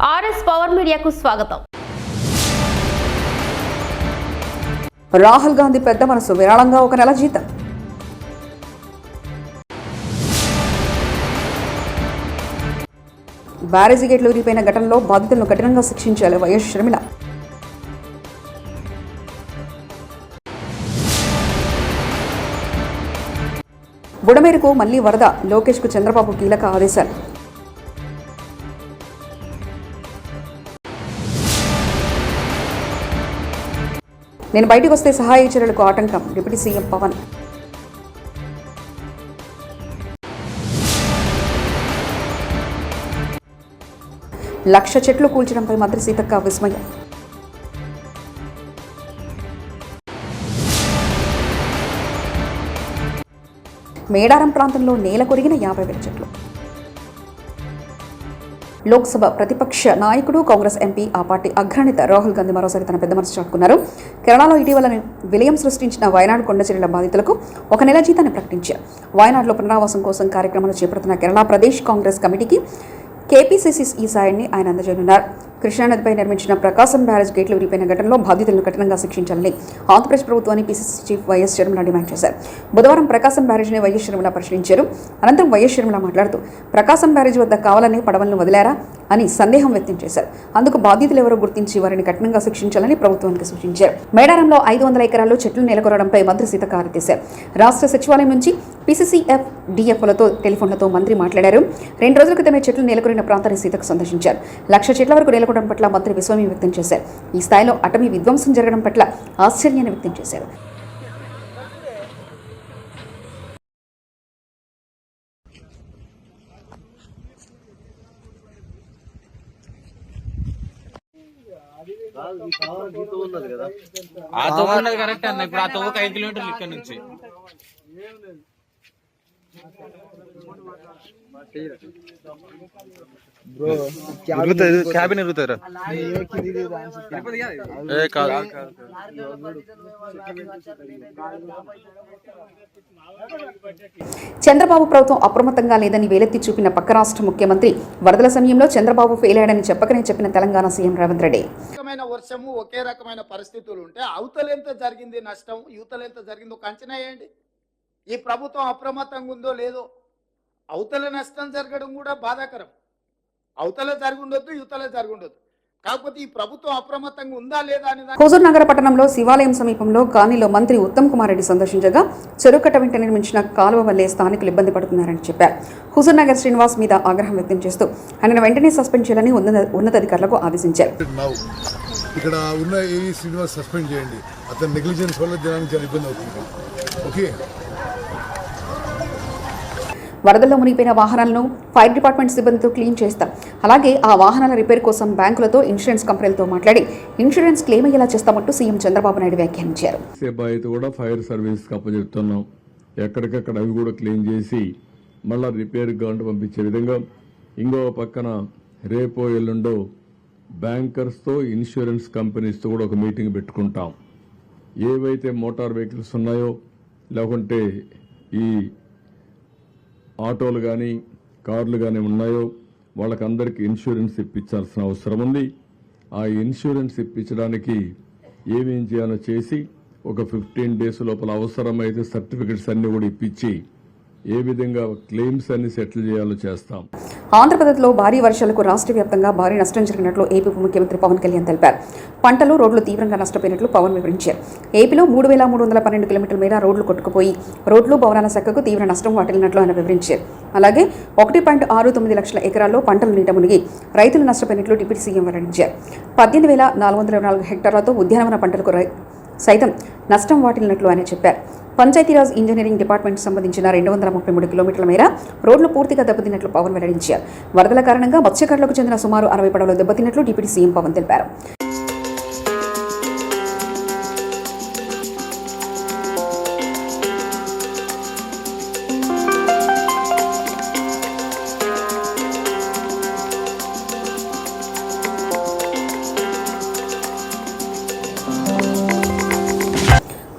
RS power మీడియాకు స్వాగతం. రాహుల్ గాంధీ పెద్ద మనసు విరాళంగా ఒక నెల జీతం. బ్యారేజీ గేట్లు విరిగిపోయిన ఘటనలో బాధితులను కఠినంగా శిక్షించాలి వైఎస్ షర్మిల. బుడమేరకు మళ్ళీ వరద లోకేష్కు చంద్రబాబు కీలక ఆదేశాలు. నేను బయటకు వస్తే సహాయ చర్యలకు ఆటంకం డిప్యూటీ సీఎం పవన్. లక్ష చెట్లు కూల్చడంపై మంత్రి సీతక్క విస్మయం. మేడారం ప్రాంతంలో నేల కొరిగిన యాభై వేల చెట్లు. లోక్సభ ప్రతిపక్ష నాయకుడు కాంగ్రెస్ ఎంపీ ఆ పార్టీ అగ్రనేత రాహుల్ గాంధీ మరోసారి తన పెద్ద మనసు చాటుకున్నారు. కేరళలో ఇటీవల విలయం సృష్టించిన వయనాడు కొండ బాధితులకు ఒక నెల జీతాన్ని ప్రకటించారు. వయనాడులో పునరావాసం కోసం కార్యక్రమాలు చేపడుతున్న కేరళ ప్రదేశ్ కాంగ్రెస్ కమిటీకి కేపీసీసీ ఈ సాయాన్ని ఆయన అందజేయనున్నారు. కృష్ణానదిపై నిర్మించిన ప్రకాశం బ్యారేజ్ గేట్లు విరిగిపోయిన ఘటనలో బాధితులను కఠినంగా శిక్షించాలని ఆంధ్రప్రదేశ్ ప్రభుత్వాన్ని PCC chief YS Sharmila demand చేశారు. బుధవారం ప్రకాశం బ్యారేజ్ని వైఎస్ షర్మిల పరిశీలించారు. అనంతరం వైఎస్ షర్మిల మాట్లాడుతూ ప్రకాశం బ్యారేజ్ వద్ద కావాలని పడవలను వదిలారా అని సందేహం వ్యక్తం చేశారు. అందుకు బాధితులు ఎవరో గుర్తించి వారిని కఠినంగా శిక్షించాలని ప్రభుత్వానికి సూచించారు. మేడారంలో ఐదు వందల ఎకరాల్లో చెట్లు నెలకొరడంపై మంత్రి సీత కారెత్తేశారు రాష్ట్ర సచివాలయం నుంచి పీసీసీఎఫ్ డిఎఫ్లతో టెలిఫోన్లతో మంత్రి మాట్లాడారు. రెండు రోజుల క్రితమే చెట్లు నెలకొరిన ప్రాంతాన్ని సీతకు సందర్శించారు. లక్ష చెట్ల వరకు నెలకొనడం పట్ల మంత్రి విస్వామి వ్యక్తం చేశారు. ఈ స్థాయిలో అటవీ విధ్వంసం జరగడం పట్ల ఆశ్చర్యాన్ని వ్యక్తం చేశారు. ఆ తవ్వు ఉన్నది కరెక్ట్ అన్న. ఇప్పుడు ఆ తవ్వకు ఐదు కిలోమీటర్లు ఇక్కడ నుంచి. క్యాబిన్ ఎరుగుతారు ఏ కాదు. చంద్రబాబు ప్రభుత్వం అప్రమత్తంగా లేదని వేలెత్తి చూపిన పక్క రాష్ట్ర ముఖ్యమంత్రి వరదల సమయంలో చంద్రబాబు ఫెయిల్ అయ్యాడని చెప్పకనే చెప్పిన తెలంగాణ సీఎం రేవంత్ రెడ్డి. వర్షము ఒకే రకమైన పరిస్థితులు ఉంటే అవతలెంత జరిగింది నష్టం యువతలెంత జరిగిందో ఒక అంచనా వేయండి. ఈ ప్రభుత్వం అప్రమత్తంగా ఉందో లేదో అవతల నష్టం జరగడం కూడా బాధాకరం. అవతల జరిగి ఉండొద్దు యువతల జరిగి ఉండొద్దు కాకపోతే ఈ ప్రభుత్వం అప్రమత్తంగా ఉందా లేదా అని హుజూర్ నగర పట్టణంలో శివాలయం సమీపంలో కాలనీలో మంత్రి ఉత్తమ్ కుమార్ రెడ్డి సందర్శించగా చెరుకట్ట వెంట నిర్మించిన కాలువ వల్లే స్థానికులు ఇబ్బంది పడుతున్నారని చెప్పారు. హుజూర్ నగర్ శ్రీనివాస్ మీద ఆగ్రహం వ్యక్తం చేస్తూ ఆయనను వెంటనే సస్పెండ్ చేయాలని ఉన్నత ఉన్నతాధికారులకు ఆదేశించారు. ఇక్కడ ఉన్న ఏ శ్రీనివాస్ సస్పెండ్ చేయండి. అతని నెగ్లిజెన్స్ వల్ల జనానికి చాలా ఇబ్బంది అవుతుంది. ఓకే? వరదల్లో మునిగిపోయిన వాహనాలను ఫైర్ డిపార్ట్మెంట్ సిబ్బందితో క్లీన్ చేస్తాం. అలాగే ఆ వాహనాల రిపేర్ కోసం బ్యాంకులతో ఇన్సూరెన్స్ కంపెనీలతో మాట్లాడి ఇన్సూరెన్స్ క్లెయిమ్ అయ్యేలా చేస్తామంటూ సీఎం చంద్రబాబు నాయుడు వ్యాఖ్యానించారు. కూడా ఫైర్ సర్వీస్ అప్పచెప్తున్నాం. ఎక్కడికక్కడ అవి కూడా క్లీన్ చేసి మళ్ళీ రిపేర్ గవర్నమెంట్ పంపించే విధంగా ఇంకో పక్కన రేపో ఎల్లుండో బ్యాంకర్స్తో ఇన్సూరెన్స్ కంపెనీస్తో కూడా ఒక మీటింగ్ పెట్టుకుంటాం. ఏవైతే మోటార్ వెహికల్స్ ఉన్నాయో లేకుంటే ఈ ఆటోలు కానీ కార్లు కానీ ఉన్నాయో వాళ్ళకందరికీ ఇన్సూరెన్స్ ఇప్పించాల్సిన అవసరం ఉంది. ఆ ఇన్సూరెన్స్ ఇప్పించడానికి ఏమేం చేయాలో చేసి ఒక ఫిఫ్టీన్ డేస్ లోపల అవసరమైతే సర్టిఫికెట్స్ అన్నీ కూడా ఇప్పించి ఏ విధంగా క్లెయిమ్స్ అన్ని సెటిల్ చేయాలో చేస్తాం. ఆంధ్రప్రదేశ్లో భారీ వర్షాలకు రాష్ట్ర వ్యాప్తంగా భారీ నష్టం జరిగినట్లు ఏపీ ముఖ్యమంత్రి పవన్ కళ్యాణ్ తెలిపారు. పంటలు రోడ్లు తీవ్రంగా నష్టపోయినట్లు పవన్ వివరించారు. ఏపీలో మూడు వేల మూడు వందల పన్నెండు కిలోమీటర్ల మేర రోడ్లు కొట్టుకుపోయి రోడ్లు భవనాల శాఖకు తీవ్ర నష్టం వాటిల్లినట్లు ఆయన వివరించారు. అలాగే ఒకటి పాయింట్ ఆరు తొమ్మిది లక్షల ఎకరాల్లో పంటలు నీట మునిగి రైతులు నష్టపోయినట్లు డిప్యూటీ సీఎం వెల్లడించారు. పద్దెనిమిది వేల నాలుగు వందల నాలుగు హెక్టార్లతో ఉద్యానవన పంటలకు సైతం నష్టం వాటిల్లినట్లు ఆయన చెప్పారు. పంచాయతీరాజ్ ఇంజనీరింగ్ డిపార్ట్మెంట్ సంబంధించిన రెండు వందల ముప్పై మూడు కిలోమీటర్ల మేర రోడ్లు పూర్తిగా దెబ్బతిన్నట్లు పవన్ వెల్లడించారు. వరదల కారణంగా మత్స్యకారులకు చెందిన సుమారు అరవై పడవలు దెబ్బతిన్నట్లు డిప్యూటీ సీఎం పవన్ తెలిపారు.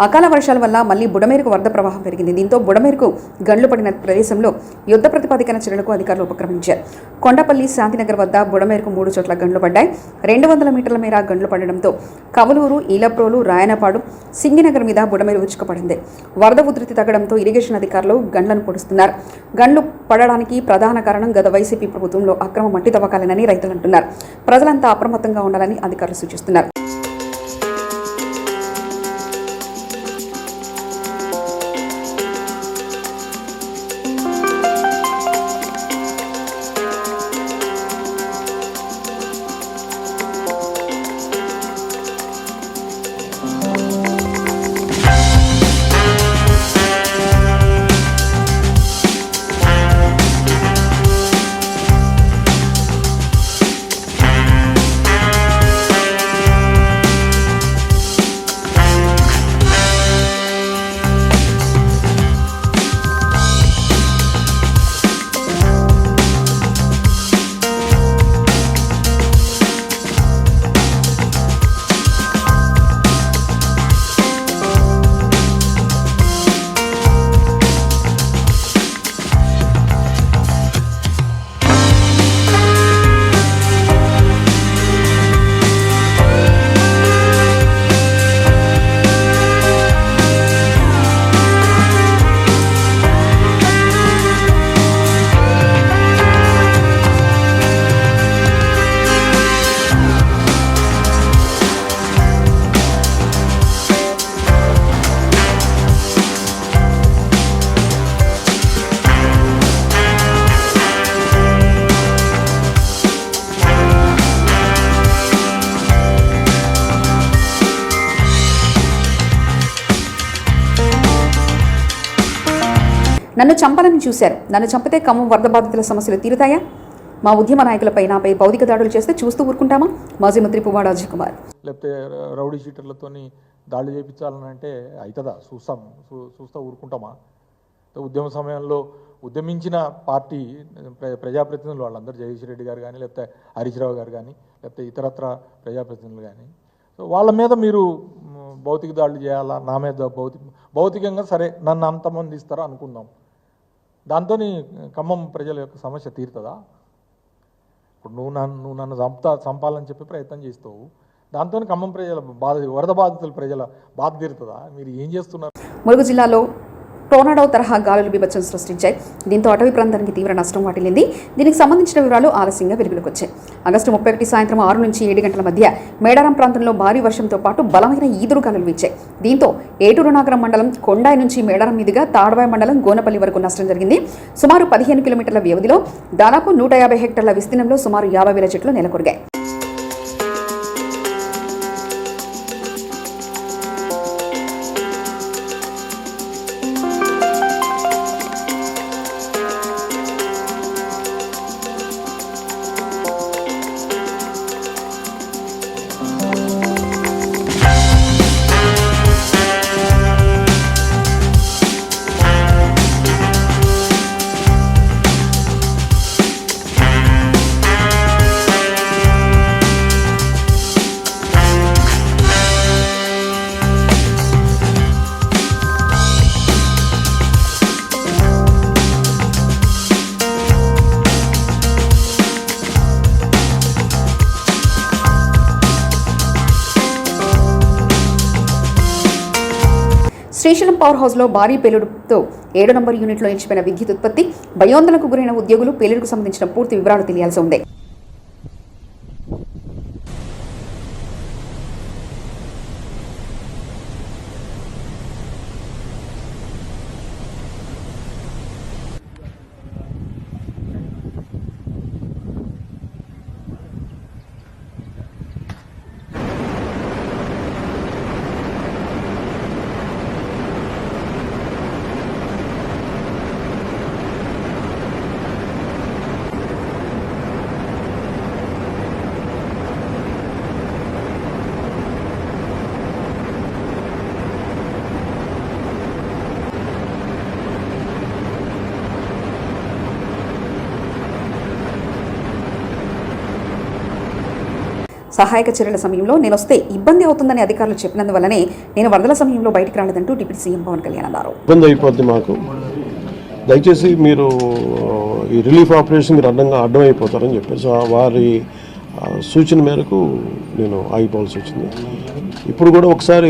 అకాల వర్షాల వల్ల మళ్ళీ బుడమేరుకు వరద ప్రవాహం పెరిగింది. దీంతో బుడమేరుకు గండ్లు పడిన ప్రదేశంలో యుద్ధ ప్రతిపాదికన చర్యలకు అధికారులు ఉపక్రమించారు. కొండపల్లి శాంతినగర్ వద్ద బుడమేరుకు మూడు చోట్ల గండ్లు పడ్డాయి. రెండు వందల మీటర్ల మేర గండ్లు పడడంతో కవలూరు ఈలప్రోలు రాయనపాడు సింగినగర్ మీద బుడమేరు ఉచ్చుకుపడింది. వరద ఉధృతి తగ్గడంతో ఇరిగేషన్ అధికారులు గండ్లను పొడుస్తున్నారు. గండ్లు పడడానికి ప్రధాన కారణం గత వైసీపీ ప్రభుత్వంలో అక్రమ మట్టి తవ్వకాలేనని రైతులు అంటున్నారు. ప్రజలంతా అప్రమత్తంగా ఉండాలని అధికారులు సూచిస్తున్నారు. నన్ను చంపాలని చూశారు. నన్ను చంపితే ఖమ్మం వరద బాధితుల సమస్యలు తీరుతాయా? మా ఉద్యమ నాయకులపై నాపై భౌతిక దాడులు చేస్తే చూస్తూ ఊరుకుంటామా? మాజీ మంత్రి పువ్వాడ అజయ్ కుమార్ లేకపోతే రౌడీ షీటర్లతో దాడులు చేయించాలని అంటే అవుతుందా చూస్తాం. చూ- చూస్తా ఊరుకుంటామా? ఉద్యమ సమయంలో ఉద్యమించిన పార్టీ ప్ర- ప్రజాప్రతినిధులు వాళ్ళందరూ జగదీష్ రెడ్డి గారు కానీ లేకపోతే హరీష్ రావు గారు కానీ లేకపోతే ఇతరత్ర ప్రజాప్రతినిధులు కానీ సో వాళ్ళ మీద మీరు భౌతిక దాడులు చేయాలా? నా మీద భౌతిక భౌతికంగా సరే నన్ను అంతమంది ఇస్తారా అనుకుందాం. దాంతో ఖమ్మం ప్రజల యొక్క సమస్య తీరుతుందా? ఇప్పుడు నువ్వు నన్ను నువ్వు నన్ను చంపుతా చంపాలని చెప్పి ప్రయత్నం చేస్తావు. దాంతో ఖమ్మం ప్రజల బాధ వరద బాధితుల ప్రజల బాధ తీరుతుందా? మీరు ఏం చేస్తున్నారు? ములుగు జిల్లాలో టోర్నాడో తరహా గాలులు బీభత్సం సృష్టించాయి. దీంతో అటవీ ప్రాంతానికి తీవ్ర నష్టం వాటిల్లింది. దీనికి సంబంధించిన వివరాలు ఆలస్యంగా వెలుగులోకి వచ్చాయి ఆగస్టు ముప్పై ఒకటి సాయంత్రం ఆరు నుంచి ఏడు గంటల మధ్య మేడారం ప్రాంతంలో భారీ వర్షంతో పాటు బలమైన ఈదురు గాలులు వీచాయి. దీంతో ఏటూరు నాగరం మండలం కొండాయి నుంచి మేడారం మీదుగా తాడవాయి మండలం గోనపల్లి వరకు నష్టం జరిగింది. సుమారు పదిహేను కిలోమీటర్ల వ్యవధిలో దాదాపు నూట యాభై హెక్టార్ల విస్తీర్ణంలో సుమారు యాభై వేల చెట్లు నెలకొరిగాయి. శ్రీశైలం పవర్ హౌస్లో భారీ పేలుడుతో ఏడు నంబర్ యూనిట్లో నిలిచిపోయిన విద్యుత్ ఉత్పత్తి భయోందనకు గురైన ఉద్యోగులు పేలుడుకు సంబంధించిన పూర్తి వివరాలు తెలియాల్సి ఉంది. సహాయక చర్యల సమయంలో నేను వస్తే ఇబ్బంది అవుతుందని అధికారులు చెప్పినందువల్లనే నేను వరదల సమయంలో బయటకు రాలేదంటూ డిప్యూటీ సీఎం పవన్ కళ్యాణ్ అన్నారు. ఇబ్బంది అయిపోద్ది మాకు. దయచేసి మీరు ఈ రిలీఫ్ ఆపరేషన్ మీరు అడ్డంగా అడ్డం అయిపోతారని చెప్పేసి ఆ వారి సూచన మేరకు నేను ఆగిపోవాల్సి వచ్చింది. ఇప్పుడు కూడా ఒకసారి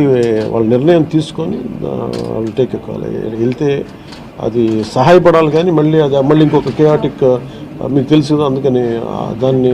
వాళ్ళ నిర్ణయం తీసుకొని వాళ్ళు టేక్ కాల్ వెళ్తే అది సహాయపడాలి కానీ మళ్ళీ అది మళ్ళీ ఇంకొక కేయాటిక్ మీకు తెలుసు అందుకని దాన్ని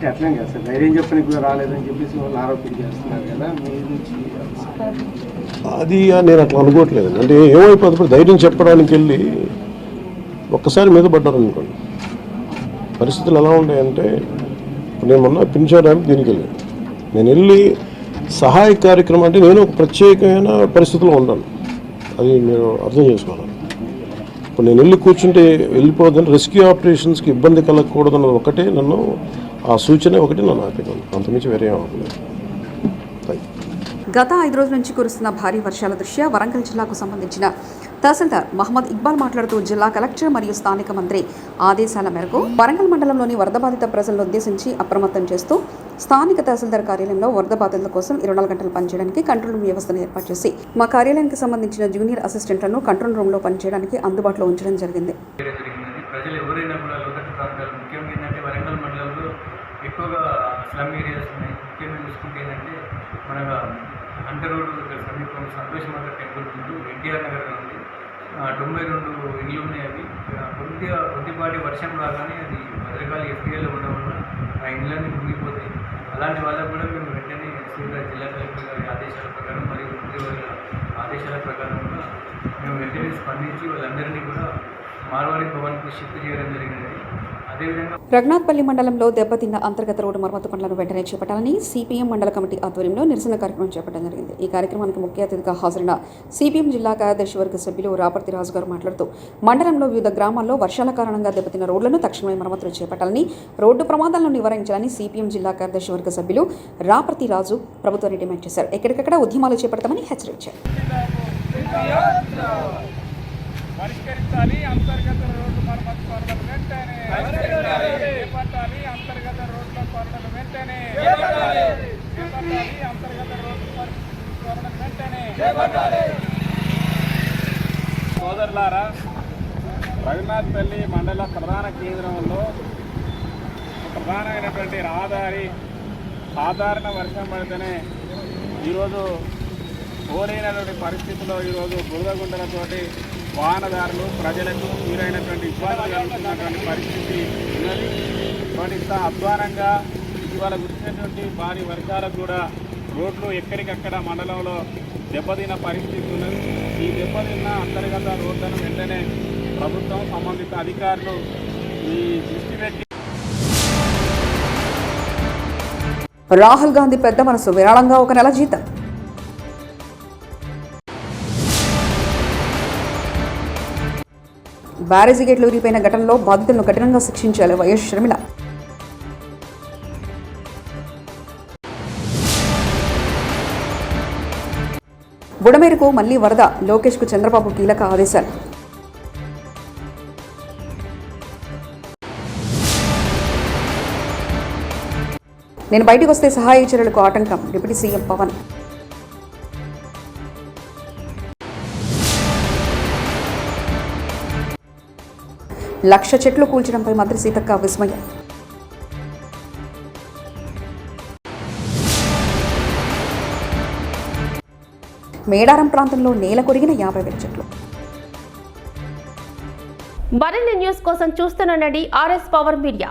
అంటే అట్లేం కదా సార్. ధైర్యం చెప్పని కూడా రాలేదని చెప్పేసి వాళ్ళు ఆరోపణ చేస్తున్నారు కదా. మీ నుంచి అది నేను అట్లా అనుకోవట్లేదు. అంటే ఏమైపోతుంది? ఇప్పుడు ధైర్యం చెప్పడానికి వెళ్ళి ఒక్కసారి మీద పడ్డారు అనుకోండి. పరిస్థితులు ఎలా ఉన్నాయంటే నేను మొన్న పింఛా దీనికి వెళ్ళాను. నేను వెళ్ళి సహాయ కార్యక్రమం అంటే నేను ఒక ప్రత్యేకమైన పరిస్థితిలో ఉన్నాను అది మీరు అర్థం చేసుకోవాలి. ఇప్పుడు నేను వెళ్ళి కూర్చుంటే వెళ్ళిపోదని రెస్క్యూ ఆపరేషన్స్కి ఇబ్బంది కలగకూడదన్న ఒకటే నన్ను ఆ సూచన ఒకటి నన్ను ఆపేదాను అంతమించి వేరే ఏం అవ్వలేదు గత ఐదు రోజుల నుంచి కురుస్తున్న భారీ వర్షాల దృష్ట్యా వరంగల్ జిల్లాకు సంబంధించిన తహసీల్దార్ మహమ్మద్ ఇక్బాల్ మాట్లాడుతూ జిల్లా కలెక్టర్ మరియు స్థానిక మంత్రి ఆదేశాల మేరకు వరంగల్ మండలంలోని వరద బాధిత ప్రజలను ఉద్దేశించి అప్రమత్తం చేస్తూ స్థానిక తహసీల్దార్ కార్యాలయంలో వరద బాధితుల కోసం ఇరవై నాలుగు గంటలు పనిచేయడానికి కంట్రోల్ రూమ్ వ్యవస్థను ఏర్పాటు చేసి మా కార్యాలయానికి సంబంధించిన జూనియర్ అసిస్టెంట్లను కంట్రోల్ రూమ్లో పనిచేయడానికి అందుబాటులో ఉంచడం జరిగింది. ప్రజలు ఎవరైనా కూడా లోతట్టు ప్రాంతాలు ముఖ్యంగా ఏంటంటే వరంగల్ మండలంలో ఎక్కువగా స్లమ్ ఏరియాస్ ఉన్నాయి. ముఖ్యంగా చూసుకుంటే ఏంటంటే మన అంట రోడ్డు దగ్గర సమీపం సంతోషమాత టెంపుల్ ముందు ఎన్టీఆర్ నగర్ ఉంది తొంభై రెండు ఇళ్ళు ఉన్నాయి అవి కొద్దిగా కొద్దిపాటి వర్షం రాగానే అది భద్రకాళి ఎఫ్టీఎల్లో ఉండడం వల్ల ఆ ఇండ్లన్నీ మునిగిపోతాయి. అలాంటి వాళ్ళకు కూడా మేము వెంటనే శ్రీగా జిల్లా కలెక్టర్ గారి ఆదేశాల ప్రకారం మరియు మంత్రివర్గ ఆదేశాల ప్రకారం కూడా మేము వెంటనే స్పందించి వాళ్ళందరినీ కూడా మార్వాడి భవన్కి షిఫ్ట్ చేయడం జరిగినది. రఘునాథ్పల్లి మండలంలో దెబ్బతిన్న అంతర్గత రోడ్డు మరమ్మతు పనులను వెంటనే చేపట్టాలని సిపిఎం మండల కమిటీ ఆధ్వర్యంలో నిరసన కార్యక్రమం చేపట్టడం జరిగింది. ఈ కార్యక్రమానికి ముఖ్య అతిథిగా హాజరైన సిపిఎం జిల్లా కార్యదర్శి వర్గ సభ్యులు రాపర్తి రాజు గారు మాట్లాడుతూ మండలంలో వివిధ గ్రామాల్లో వర్షాల కారణంగా దెబ్బతిన్న రోడ్లను తక్షణమే మరమ్మతులు చేపట్టాలని రోడ్డు ప్రమాదాలను నివారించాలని సిపిఎం జిల్లా కార్యదర్శి వర్గ సభ్యులు రాపర్తి రాజు ప్రభుత్వాన్ని డిమాండ్ చేశారు. ఎక్కడికక్కడ ఉద్యమాలు చేపడతామని హెచ్చరించారు. పరిష్కరించాలి. అంతర్గత రోడ్డు మరమ్మతు పనులను వెంటనే. చేపట్టాలి. అంతర్గత రోడ్ల పనులను వెంటనే. చేపట్టాలి. అంతర్గత రోడ్డు పనులను వెంటనే. సోదరులారా రఘునాథ్పల్లి మండల ప్రధాన కేంద్రంలో ప్రధానమైనటువంటి రహదారి సాధారణ వర్షం పడితేనే ఈరోజు పోలేనటువంటి పరిస్థితుల్లో ఈరోజు బురద గుండలతోటి వాహనదారులు ప్రజలకు తీరైనటువంటి ఇబ్బంది కలుగుతున్నటువంటి పరిస్థితి ఉన్నది. మరింత ఇంత అధ్వానంగా ఇవాళ కురిసినటువంటి భారీ వర్షాలకు కూడా రోడ్లు ఎక్కడికక్కడ మండలంలో దెబ్బతిన్న పరిస్థితి ఉన్నది. ఈ దెబ్బతిన్న అంతర్గత రోడ్లను వెంటనే ప్రభుత్వం సంబంధిత అధికారులు ఈ దృష్టి పెట్టి రాహుల్ గాంధీ పెద్ద మనసు విరాళంగా ఒక నెల జీతం. బ్యారేజీ గేట్లు ఊరిపోయిన ఘటనలో బాధితులను కఠినంగా శిక్షించాలి వైఎస్ షర్మిల. బుడమేరకు మళ్ళీ వరద లోకేష్కు చంద్రబాబు కీలక ఆదేశాలు. నేను బయటకు వస్తే సహాయ చర్యలకు ఆటంకం డిప్యూటీ సీఎం పవన్. లక్ష చెట్లు కూల్చడంపై మంత్రి సీతక్క విస్మయం. మేడారం ప్రాంతంలో నేల కొరిగిన యాభై వేల చెట్లు. మరిన్ని న్యూస్ కోసం చూస్తుండండి ఆర్ఎస్ పవర్ మీడియా.